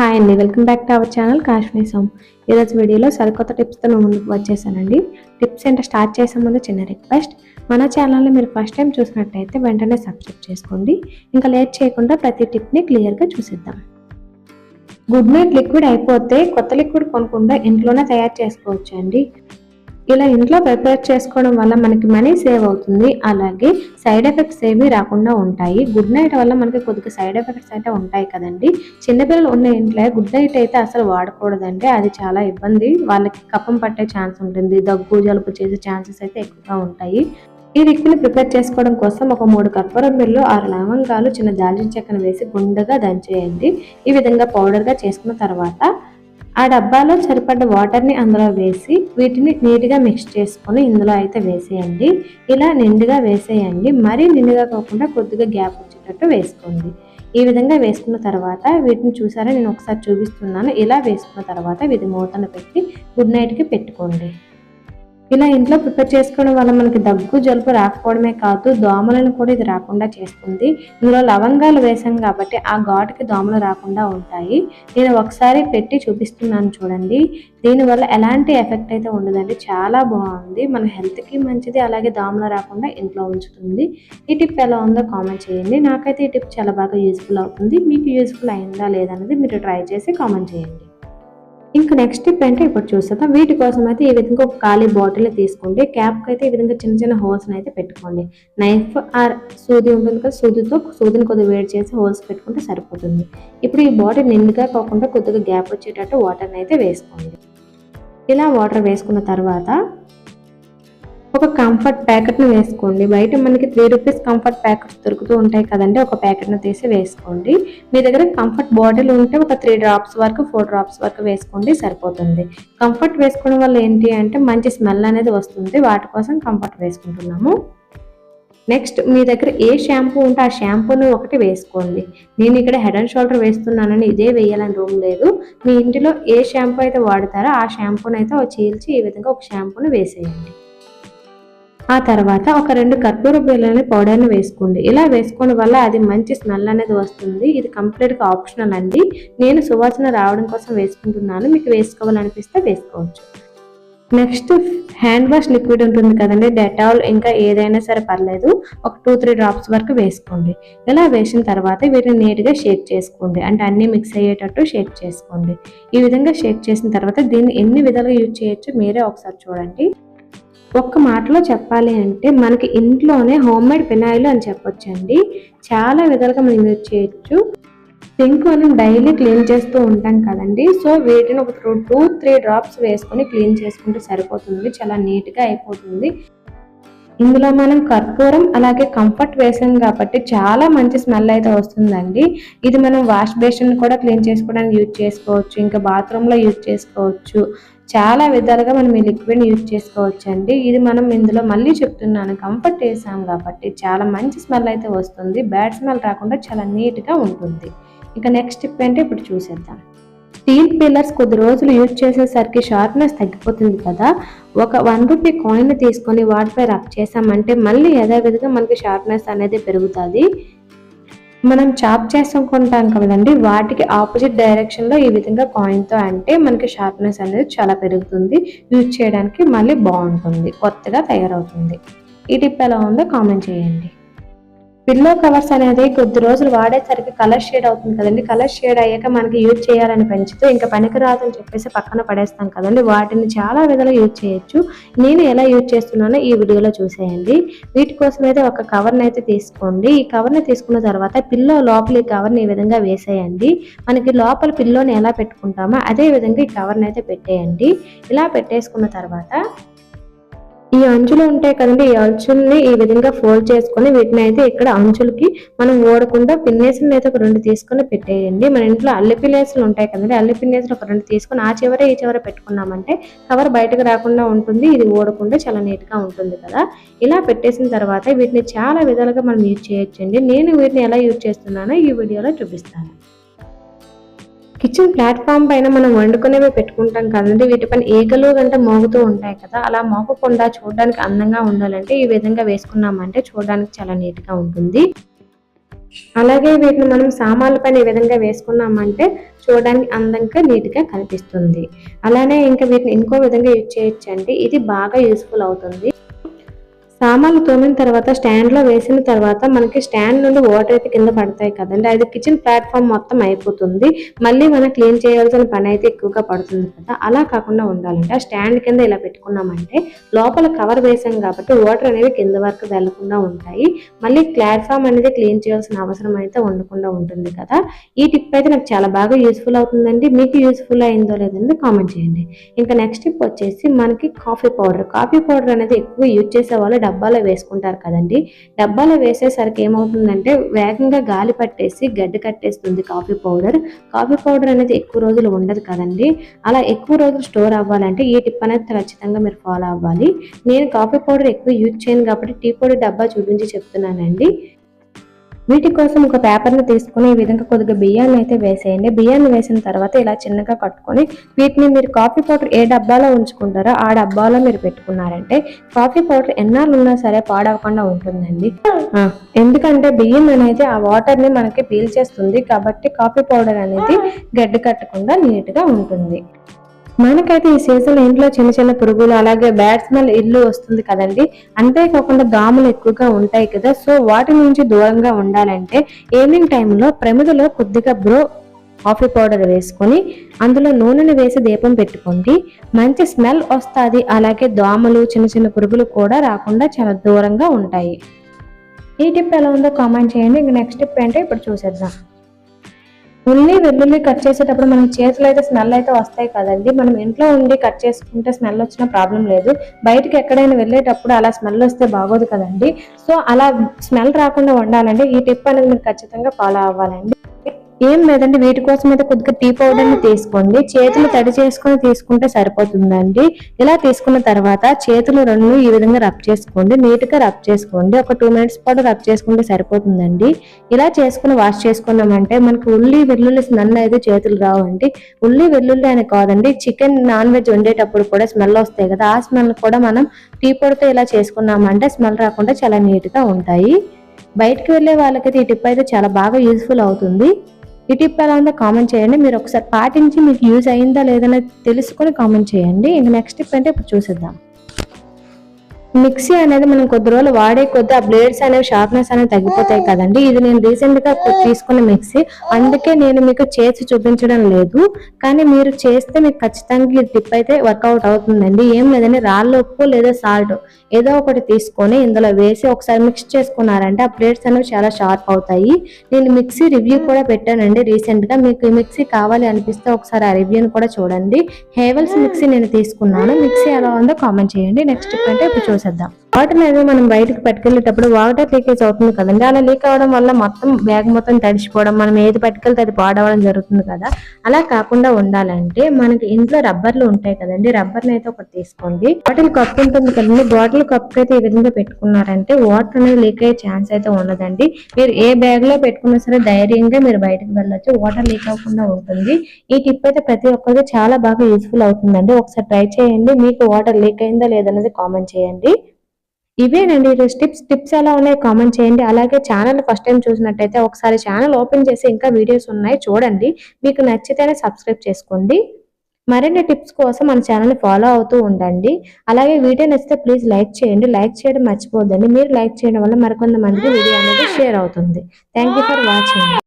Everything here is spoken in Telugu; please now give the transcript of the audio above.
హాయ్ అండి welcome back to our channel Kashmir soan. ఈరోజు వీడియోలో సరికొత్త టిప్స్తో మేము ముందుకు వచ్చేసానండి. టిప్స్ ఏంటో స్టార్ట్ చేసే ముందు చిన్న రిక్వెస్ట్. మన ఛానల్ని మీరు ఫస్ట్ టైం చూసినట్టయితే వెంటనే సబ్స్క్రైబ్ చేసుకోండి. ఇంకా లేట్ చేయకుండా ప్రతి టిప్ని క్లియర్గా చూసిద్దాం. గుడ్ నైట్ లిక్విడ్ అయిపోతే కొత్త లిక్విడ్ కొనకుండా ఇంట్లోనే తయారు చేసుకోవచ్చు అండి ఇలా ఇంట్లో ప్రిపేర్ చేసుకోవడం వల్ల మనకి మనీ సేవ్ అవుతుంది. అలాగే సైడ్ ఎఫెక్ట్స్ ఏవి రాకుండా ఉంటాయి. గుడ్ నైట్ వల్ల మనకి కొద్దిగా సైడ్ ఎఫెక్ట్స్ అయితే ఉంటాయి కదండి. చిన్నపిల్లలు ఉన్న ఇంట్లో గుడ్ నైట్ అయితే అసలు వాడకూడదండి. అది చాలా ఇబ్బంది. వాళ్ళకి కఫం పట్టే ఛాన్స్ ఉంటుంది. దగ్గు జలుబు చేసే ఛాన్సెస్ అయితే ఎక్కువగా ఉంటాయి. ఈ లిక్విడ్ని ప్రిపేర్ చేసుకోవడం కోసం ఒక మూడు కర్పూరం బిల్లు ఆరు లవంగాలు చిన్న దాల్చిన చెక్కను వేసి గుండెగా దంచేయండి. ఈ విధంగా పౌడర్గా చేసుకున్న తర్వాత ఆ డబ్బాలో సరిపడ్డ వాటర్ని అందులో వేసి వీటిని నీట్గా మిక్స్ చేసుకొని ఇందులో అయితే వేసేయండి. ఇలా నిండుగా వేసేయండి. మరీ నిండుగా కాకుండా కొద్దిగా గ్యాప్ వచ్చేటట్టు వేసుకోండి. ఈ విధంగా వేసుకున్న తర్వాత వీటిని చూసారా? నేను ఒకసారి చూపిస్తున్నాను. ఇలా వేసుకున్న తర్వాత వీటి మూతను పెట్టి గుడ్ నైట్కి పెట్టుకోండి. ఇలా ఇంట్లో ప్రిపేర్ చేసుకోవడం వల్ల మనకి దగ్గు జలుబు రాకపోవడమే కాదు దోమలను కూడా ఇది రాకుండా చేస్తుంది. ఇందులో లవంగాలు వేసాం కాబట్టి ఆ ఘాటుకి దోమలు రాకుండా ఉంటాయి. నేను ఒకసారి పెట్టి చూపిస్తున్నాను చూడండి. దీనివల్ల ఎలాంటి ఎఫెక్ట్ అయితే ఉండదండి. చాలా బాగుంది. మన హెల్త్కి మంచిది. అలాగే దోమలు రాకుండా ఇంట్లో ఉంచుతుంది. ఈ టిప్ ఎలా ఉందో కామెంట్ చేయండి. నాకైతే ఈ టిప్ చాలా బాగా యూస్ఫుల్ అవుతుంది. మీకు యూస్ఫుల్ అయిందా లేదన్నది మీరు ట్రై చేసి కామెంట్ చేయండి. ఇంకా నెక్స్ట్ టిప్ అంటే ఇప్పుడు చూస్తాం వీటి కోసం అయితే ఈ విధంగా ఒక ఖాళీ బాటిల్ తీసుకోండి. క్యాప్కి అయితే ఈ విధంగా చిన్న చిన్న హోల్స్ని అయితే పెట్టుకోండి. నైఫ్ ఆర్ సూది ఉంటుంది కదా సూదితో సూదిని కొద్దిగా వేడి చేసి హోల్స్ పెట్టుకుంటే సరిపోతుంది. ఇప్పుడు ఈ బాటిల్ నిండుగా కాకుండా కొద్దిగా గ్యాప్ వచ్చేటట్టు వాటర్ని అయితే వేసుకోండి. ఇలా వాటర్ వేసుకున్న తర్వాత ఒక కంఫర్ట్ ప్యాకెట్ను వేసుకోండి. బయట మనకి త్రీ రూపీస్ కంఫర్ట్ ప్యాకెట్స్ దొరుకుతూ ఉంటాయి కదండి. ఒక ప్యాకెట్ను తీసి వేసుకోండి. మీ దగ్గర కంఫర్ట్ బాటిల్ ఉంటే ఒక త్రీ డ్రాప్స్ వరకు ఫోర్ డ్రాప్స్ వరకు వేసుకోండి సరిపోతుంది. కంఫర్ట్ వేసుకోవడం వల్ల ఏంటి అంటే మంచి స్మెల్ అనేది వస్తుంది. వాటి కోసం కంఫర్ట్ వేసుకుంటున్నాము. నెక్స్ట్ మీ దగ్గర ఏ షాంపూ ఉంటే ఆ షాంపూను ఒకటి వేసుకోండి. నేను ఇక్కడ హెడ్ అండ్ షోల్డర్ వేస్తున్నానని ఇదే వేయాలని రూమ్ లేదు. మీ ఇంటిలో ఏ షాంపూ అయితే వాడతారో ఆ షాంపూను అయితే చీల్చి ఈ విధంగా ఒక షాంపూను వేసేయండి. ఆ తర్వాత ఒక రెండు కర్పూర బిళ్ళని పౌడర్ని వేసుకోండి. ఇలా వేసుకోవడం వల్ల అది మంచి స్మెల్ అనేది వస్తుంది. ఇది కంప్లీట్గా ఆప్షనల్ అండి. నేను సువాసన రావడం కోసం వేసుకుంటున్నాను. మీకు వేసుకోవాలనిపిస్తే వేసుకోవచ్చు. నెక్స్ట్ హ్యాండ్ వాష్ లిక్విడ్ ఉంటుంది కదండి డెటాల్ ఇంకా ఏదైనా సరే పర్లేదు. ఒక టూ త్రీ డ్రాప్స్ వరకు వేసుకోండి. ఇలా వేసిన తర్వాత వీటిని నీట్గా షేక్ చేసుకోండి. అంటే అన్నీ మిక్స్ అయ్యేటట్టు షేక్ చేసుకోండి. ఈ విధంగా షేక్ చేసిన తర్వాత దీన్ని ఎన్ని విధాలుగా యూజ్ చేయొచ్చు మీరే ఒకసారి చూడండి. ఒక్క మాటలో చెప్పాలి అంటే మనకి ఇంట్లోనే హోమ్ మేడ్ ఫినాయిల్ అని చెప్పొచ్చండి. చాలా విధాలుగా మనం యూజ్ చేయొచ్చు. సింక్ మనం డైలీ క్లీన్ చేస్తూ ఉంటాం కదండి. సో వీటిని ఒక టూ టూ త్రీ డ్రాప్స్ వేసుకొని క్లీన్ చేసుకుంటే సరిపోతుంది. చాలా నీట్గా అయిపోతుంది. ఇందులో మనం కర్పూరం అలాగే కంఫర్ట్ వేసాం కాబట్టి చాలా మంచి స్మెల్ అయితే వస్తుందండి. ఇది మనం వాష్ బేసిన్ కూడా క్లీన్ చేసుకోవడానికి యూజ్ చేసుకోవచ్చు. ఇంకా బాత్రూంలో యూజ్ చేసుకోవచ్చు. చాలా విధాలుగా మనం ఈ లిక్విడ్ని యూజ్ చేసుకోవచ్చండి. ఇది మనం ఇందులో మళ్ళీ చెప్తున్నాను కంఫర్ట్ వేసాం కాబట్టి చాలా మంచి స్మెల్ అయితే వస్తుంది. బ్యాడ్ స్మెల్ రాకుండా చాలా నీట్గా ఉంటుంది. ఇంకా నెక్స్ట్ స్టెప్ అంటే ఇప్పుడు చూసేద్దాం. స్టీల్ పిల్లర్స్ కొద్ది రోజులు యూజ్ చేసేసరికి షార్ప్నెస్ తగ్గిపోతుంది కదా. ఒక వన్ రూపీ కాయిన్ తీసుకొని వాటిపై రబ్ చేసామంటే మళ్ళీ యథావిధిగా మనకి షార్ప్నెస్ అనేది పెరుగుతుంది. మనం చాప్ చేసుకుంటాం కదండి వాటికి ఆపోజిట్ డైరెక్షన్లో ఈ విధంగా కాయిన్తో అంటే మనకి షార్ప్నెస్ అనేది చాలా పెరుగుతుంది. యూజ్ చేయడానికి మళ్ళీ బాగుంటుంది కొత్తగా తయారవుతుంది. ఈ టిప్ ఎలా ఉందో కామెంట్ చేయండి. పిల్లో కవర్స్ అనేది కొద్ది రోజులు వాడేసరికి కలర్ షేడ్ అవుతుంది కదండి. కలర్ షేడ్ అయ్యాక మనకి యూజ్ చేయాలని పెంచితే ఇంకా పనికిరాదు అని చెప్పేసి పక్కన పడేస్తాం కదండి. వాటిని చాలా విధాలు యూజ్ చేయొచ్చు. నేను ఎలా యూజ్ చేస్తున్నానో ఈ వీడియోలో చూసేయండి. వీటి కోసం అయితే ఒక కవర్ని అయితే తీసుకోండి. ఈ కవర్ని తీసుకున్న తర్వాత పిల్లో లోపల ఈ కవర్ని ఈ విధంగా వేసేయండి. మనకి లోపల పిల్లోని ఎలా పెట్టుకుంటామో అదే విధంగా ఈ కవర్ని అయితే పెట్టేయండి. ఇలా పెట్టేసుకున్న తర్వాత ఈ అంచులు ఉంటాయి కదండి ఈ అంచుల్ని ఈ విధంగా ఫోల్డ్ చేసుకొని వీటిని అయితే ఇక్కడ అంచులకి మనం ఓడకుండా పిన్నేసులను అయితే ఒక రెండు తీసుకొని పెట్టేయండి. మన ఇంట్లో అల్లి పిన్నేసులు ఉంటాయి కదండి అల్లి పిన్నేసులు ఒక రెండు తీసుకొని ఆ చివర ఈ చివర పెట్టుకున్నామంటే కవర్ బయటకు రాకుండా ఉంటుంది ఇది ఓడకుండా చాలా నీట్గా ఉంటుంది కదా. ఇలా పెట్టేసిన తర్వాత వీటిని చాలా విధాలుగా మనం యూజ్ చేయొచ్చండి. నేను వీటిని ఎలా యూజ్ చేస్తున్నానో ఈ వీడియోలో చూపిస్తాను. కిచెన్ ప్లాట్ఫామ్ పైన మనం వండుకునేవి పెట్టుకుంటాం కదండి. వీటిపైన ఈగలు గంట మోగుతూ ఉంటాయి కదా. అలా మోగకుండా చూడడానికి అందంగా ఉండాలంటే ఈ విధంగా వేసుకున్నామంటే చూడడానికి చాలా నీట్గా ఉంటుంది. అలాగే వీటిని మనం సామాన్ల పైన ఈ విధంగా వేసుకున్నామంటే చూడడానికి అందంగా నీట్గా కనిపిస్తుంది. అలానే ఇంకా వీటిని ఇంకో విధంగా యూజ్ చేయొచ్చండి. ఇది బాగా యూస్ఫుల్ అవుతుంది. సామాన్లు తోమిన తర్వాత స్టాండ్లో వేసిన తర్వాత మనకి స్టాండ్ నుండి వాటర్ అయితే కింద పడతాయి కదండి. అది కిచెన్ ప్లాట్ఫామ్ మొత్తం అయిపోతుంది. మళ్ళీ మనం క్లీన్ చేయాల్సిన పని అయితే ఎక్కువగా పడుతుంది కదా. అలా కాకుండా ఉండాలంటే ఆ స్టాండ్ కింద ఇలా పెట్టుకున్నామంటే లోపల కవర్ వేసాం కాబట్టి వాటర్ అనేవి కింద వరకు వెళ్ళకుండా ఉంటాయి. మళ్ళీ ప్లాట్ఫామ్ అనేది క్లీన్ చేయాల్సిన అవసరం అయితే ఉండకుండా ఉంటుంది కదా. ఈ టిప్ అయితే నాకు చాలా బాగా యూస్ఫుల్ అవుతుందండి. మీకు యూస్ఫుల్ అయిందో లేదని కామెంట్ చేయండి. ఇంకా నెక్స్ట్ టిప్ వచ్చేసి మనకి కాఫీ పౌడర్. కాఫీ పౌడర్ అనేది ఎక్కువ యూజ్ చేసే వాళ్ళు డబ్బాలో వేసుకుంటారు కదండి. డబ్బాలో వేసేసరికి ఏమవుతుందంటే వేగంగా గాలి పట్టేసి గడ్డ కట్టేస్తుంది కాఫీ పౌడర్. కాఫీ పౌడర్ అనేది ఎక్కువ రోజులు ఉండదు కదండి. అలా ఎక్కువ రోజులు స్టోర్ అవ్వాలంటే ఈ టిప్ అనేది ఖచ్చితంగా మీరు ఫాలో అవ్వాలి. నేను కాఫీ పౌడర్ ఎక్కువ యూజ్ చేయను కాబట్టి టీ పొడి డబ్బా చూపించి చెప్తున్నానండి. వీటి కోసం ఒక పేపర్ని తీసుకుని ఈ విధంగా కొద్దిగా బియ్యాన్ని అయితే వేసేయండి. బియ్యాన్ని వేసిన తర్వాత ఇలా చిన్నగా కట్టుకొని వీటిని మీరు కాఫీ పౌడర్ ఏ డబ్బాలో ఉంచుకుంటారో ఆ డబ్బాలో మీరు పెట్టుకున్నారంటే కాఫీ పౌడర్ ఎన్నాళ్ళు ఉన్నా సరే పాడవకుండా ఉంటుందండి. ఎందుకంటే బియ్యం అనేది ఆ వాటర్ని మనకి పీల్చేస్తుంది కాబట్టి కాఫీ పౌడర్ అనేది గడ్డి కట్టకుండా నీట్గా ఉంటుంది. మనకైతే ఈ సీజన్ ఇంట్లో చిన్న చిన్న పురుగులు అలాగే బ్యాడ్ స్మెల్ ఇల్లు వస్తుంది కదండి. అంతేకాకుండా దోమలు ఎక్కువగా ఉంటాయి కదా. సో వాటి నుంచి దూరంగా ఉండాలంటే ఈవినింగ్ టైంలో ప్రమిదలో కొద్దిగా బ్రో కాఫీ పౌడర్ వేసుకొని అందులో నూనెను వేసి దీపం పెట్టుకోండి. మంచి స్మెల్ వస్తుంది. అలాగే దోమలు చిన్న చిన్న పురుగులు కూడా రాకుండా చాలా దూరంగా ఉంటాయి. ఈ టిప్ ఎలా ఉందో కామెంట్ చేయండి. ఇంక నెక్స్ట్ టిప్ ఏంటో ఇప్పుడు చూసేద్దాం. ఉల్లి వెల్లుల్లి కట్ చేసేటప్పుడు మన చేతులు అయితే స్మెల్ అయితే వస్తాయి కదండి. మనం ఇంట్లో ఉండి కట్ చేసుకుంటే స్మెల్ వచ్చిన ప్రాబ్లం లేదు. బయటకి ఎక్కడైనా వెళ్ళేటప్పుడు అలా స్మెల్ వస్తే బాగోదు కదండి. సో అలా స్మెల్ రాకుండా ఉండాలండి. ఈ టిప్ అనేది మీరు ఖచ్చితంగా ఫాలో అవ్వాలండి. ఏం లేదండి వీటి కోసం అయితే కొద్దిగా టీ పౌడర్ని తీసుకోండి. చేతులు తడి చేసుకొని తీసుకుంటే సరిపోతుందండి. ఇలా తీసుకున్న తర్వాత చేతులు రెండు ఈ విధంగా రబ్ చేసుకోండి. నీట్గా రబ్ చేసుకోండి. ఒక టూ మినిట్స్ పాటు రబ్ చేసుకుంటే సరిపోతుందండి. ఇలా చేసుకుని వాష్ చేసుకున్నామంటే మనకి ఉల్లి వెల్లుల్లి స్మెల్ అయితే చేతులు రావండి. ఉల్లి వెల్లుల్లి అని కాదండి చికెన్ నాన్ వెజ్ వండేటప్పుడు కూడా స్మెల్ వస్తాయి కదా ఆ స్మెల్ కూడా మనం టీ పొడితో ఇలా చేసుకున్నామంటే స్మెల్ రాకుండా చాలా నీట్గా ఉంటాయి. బయటకు వెళ్ళే వాళ్ళకైతే ఈ టిప్ అయితే చాలా బాగా యూస్ఫుల్ అవుతుంది. ఈ టిప్ ఎలా ఉందో కామెంట్ చేయండి. మీరు ఒకసారి పాటించి మీకు యూజ్ అయిందా లేదని తెలుసుకొని కామెంట్ చేయండి. ఇంక నెక్స్ట్ టిప్ అంటే ఇప్పుడు చూసేద్దాం. మిక్సీ అనేది మనం కొద్ది రోజులు వాడే కొద్ది ఆ బ్లేడ్స్ అనేవి షార్ప్నెస్ అనేవి తగ్గిపోతాయి కదండి. ఇది నేను రీసెంట్గా కొ- తీసుకున్న మిక్సీ. అందుకే నేను మీకు చేసి చూపించడం లేదు. కానీ మీరు చేస్తే మీకు ఖచ్చితంగా ఈ టిప్ అయితే వర్కౌట్ అవుతుందండి. ఏం లేదండి రాళ్ళ ఉప్పు లేదా సాల్ట్ ఏదో ఒకటి తీసుకొని ఇందులో వేసి ఒకసారి మిక్స్ చేసుకున్నారంటే ఆ ప్లేట్స్ అనేవి చాలా షార్ప్ అవుతాయి. నేను మిక్సీ రివ్యూ కూడా పెట్టానండి రీసెంట్గా. మీకు ఈ మిక్సీ కావాలి అనిపిస్తే ఒకసారి ఆ రివ్యూని కూడా చూడండి. హేవల్స్ మిక్సీ నేను తీసుకున్నాను. మిక్సీ ఎలా ఉందో కామెంట్ చేయండి. నెక్స్ట్ అంటే ఇప్పుడు చూసేద్దాం వాటర్ అనేది మనం బయటకు పట్టుకెళ్ళేటప్పుడు వాటర్ లీకేజ్ అవుతుంది కదండి. అలా లీక్ అవడం వల్ల మొత్తం బ్యాగ్ మొత్తం తడిచిపోవడం మనం ఏది పట్టుకెళ్తే అది పాడవడం జరుగుతుంది కదా. అలా కాకుండా ఉండాలంటే మనకి ఇంట్లో రబ్బర్లు ఉంటాయి కదండి. రబ్బర్ని అయితే ఒకటి తీసుకోండి. బాటిల్ కప్ ఉంటుంది కదండి. బాటిల్ కప్ అయితే ఈ విధంగా పెట్టుకున్నారంటే వాటర్ అనేది లీక్ అయ్యే ఛాన్స్ అయితే ఉండదండి. మీరు ఏ బ్యాగ్లో పెట్టుకున్నా సరే ధైర్యంగా మీరు బయటకు వెళ్ళొచ్చు. వాటర్ లీక్ అవ్వకుండా ఉంటుంది. ఈ టిప్ అయితే ప్రతి ఒక్కరికి చాలా బాగా యూస్ఫుల్ అవుతుందండి. ఒకసారి ట్రై చేయండి. మీకు వాటర్ లీక్ అయిందా లేదనేది కామెంట్ చేయండి. ఇవేనండి ఈరోజు టిప్స్ టిప్స్ ఎలా ఉన్నాయి కామెంట్ చేయండి. అలాగే ఛానల్ ఫస్ట్ టైం చూసినట్టయితే ఒకసారి ఛానల్ ఓపెన్ చేసి ఇంకా వీడియోస్ ఉన్నాయి చూడండి. మీకు నచ్చితేనే సబ్స్క్రైబ్ చేసుకోండి. మరిన్ని టిప్స్ కోసం మన ఛానల్ని ఫాలో అవుతూ ఉండండి. అలాగే వీడియో నచ్చితే ప్లీజ్ లైక్ చేయండి. లైక్ చేయడం మర్చిపోద్దండి మీరు లైక్ చేయడం వల్ల మరికొంతమందికి వీడియో అనేది షేర్ అవుతుంది. Thank you for watching